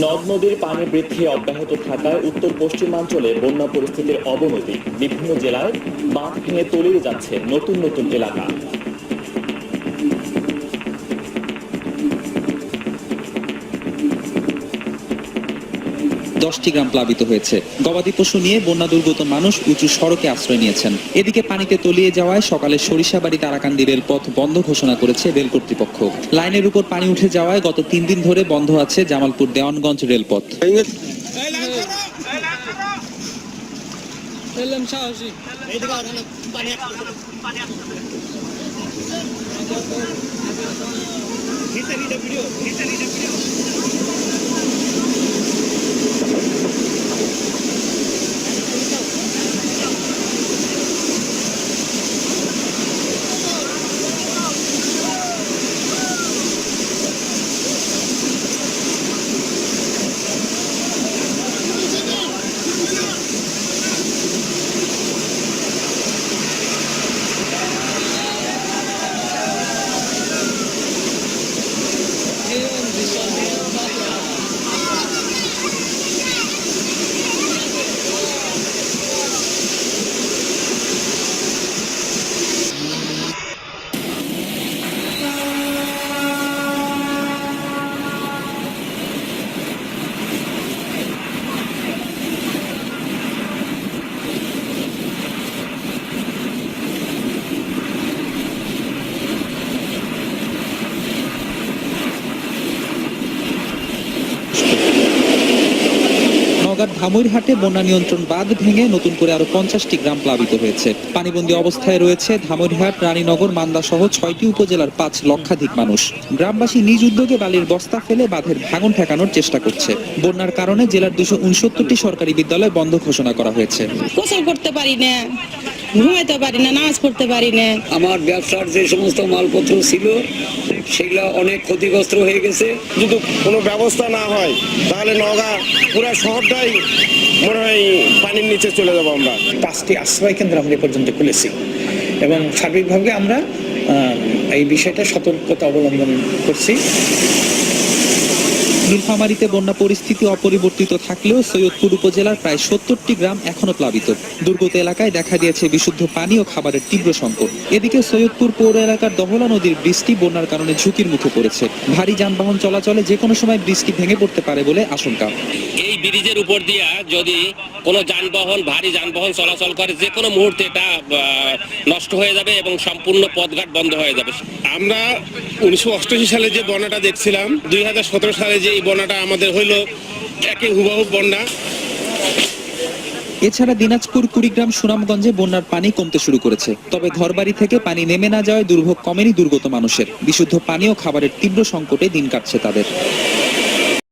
নদ নদীর পানি বৃদ্ধি অব্যাহত থাকায় উত্তর পশ্চিমাঞ্চলে বন্যা পরিস্থিতির অবনতি। বিভিন্ন জেলায় বাঁধ ভেঙে তলিয়ে যাচ্ছে নতুন নতুন এলাকা। দশটি গ্রাম প্লাবিত হয়েছে গবাদি পশু নিয়ে বন্যা দুর্গত মানুষ উঁচু সড়কে আশ্রয় নিয়েছেন এদিকে পানিতে তলিয়ে যাওয়ায় সকালে সরিষাবাড়ি তারাকান্দি রেলপথ বন্ধ ঘোষণা করেছে রেল কর্তৃপক্ষ লাইনের উপর পানি উঠে যাওয়ায় গত তিন দিন ধরে বন্ধ আছে জামালপুর দেওয়ানগঞ্জ রেলপথ এলাম সাহসী নওগাঁর ধামইরহাটে বন্যা নিয়ন্ত্রণ বাঁধ ভেঙে নতুন করে আরও পঞ্চাশটি গ্রাম প্লাবিত হয়েছে। পানিবন্দী অবস্থায় রয়েছে ধামইরহাট রানীনগর মান্দা সহ ছয়টি উপজেলার পাঁচ লক্ষাধিক মানুষ। গ্রামবাসী নিজ উদ্যোগে বালির বস্তা ফেলে বাঁধের ভাঙন ঠেকানোর চেষ্টা করছে। বন্যার কারণে জেলার দুশো উনসত্তরটি সরকারি বিদ্যালয় বন্ধ ঘোষণা করা হয়েছে। করতে পারি না। ঘুমাইতে পারি না নামাজ পড়তে পারি না আমার ব্যবসার যে সমস্ত মালপত্র ছিল সেগুলো অনেক ক্ষতিগ্রস্ত হয়ে গেছে। যদি কোনো ব্যবস্থা না হয় তাহলে নগা পুরো শহরটাই মনে হয় পানির নিচে চলে যাব আমরা। পাঁচটি আশ্রয় কেন্দ্র আমরা এ পর্যন্ত খুলেছি এবং সার্বিকভাবে আমরা এই বিষয়টা সতর্কতা অবলম্বন করছি। নীলফামারীতে বন্যা পরিস্থিতি অপরিবর্তিত থাকলেও সৈয়দপুর উপজেলার প্রায় সত্তরটি গ্রাম এখনও প্লাবিত। দুর্গত এলাকায় দেখা দিয়েছে বিশুদ্ধ পানি ও খাবারের তীব্র সংকট। এদিকে সৈয়দপুর পৌর এলাকার দহলা নদীর বৃষ্টি বন্যার কারণে ঝুঁকির মুখে পড়েছে। ভারী যানবাহন চলাচলে যে কোনো সময় বৃষ্টি ভেঙে পড়তে পারে বলে আশঙ্কা। এই ব্রিজের উপর দিয়া যদি কোনো যানবাহন ভারী যানবাহন চলাচল করে যে কোনো মুহূর্তে এটা আহ, নষ্ট হয়ে যাবে এবং সম্পূর্ণ পথঘাট বন্ধ হয়ে যাবে। আমরা উনিশশো অষ্টাশি সালে যে বন্যাটা দেখছিলাম দুই হাজার সতেরো সালে যে এই বন্যাটা আমাদের হইল একই হুবাহু বন্যা এছাড়া দিনাজপুর, কুড়িগ্রাম, সুনামগঞ্জে বন্যার পানি কমতে শুরু করেছে। তবে ঘরবাড়ি থেকে পানি নেমে না যাওয়ায় দুর্ভোগ কমেনি দুর্গত মানুষের। বিশুদ্ধ পানি ও খাবারের তীব্র সংকটে দিন কাটছে তাদের।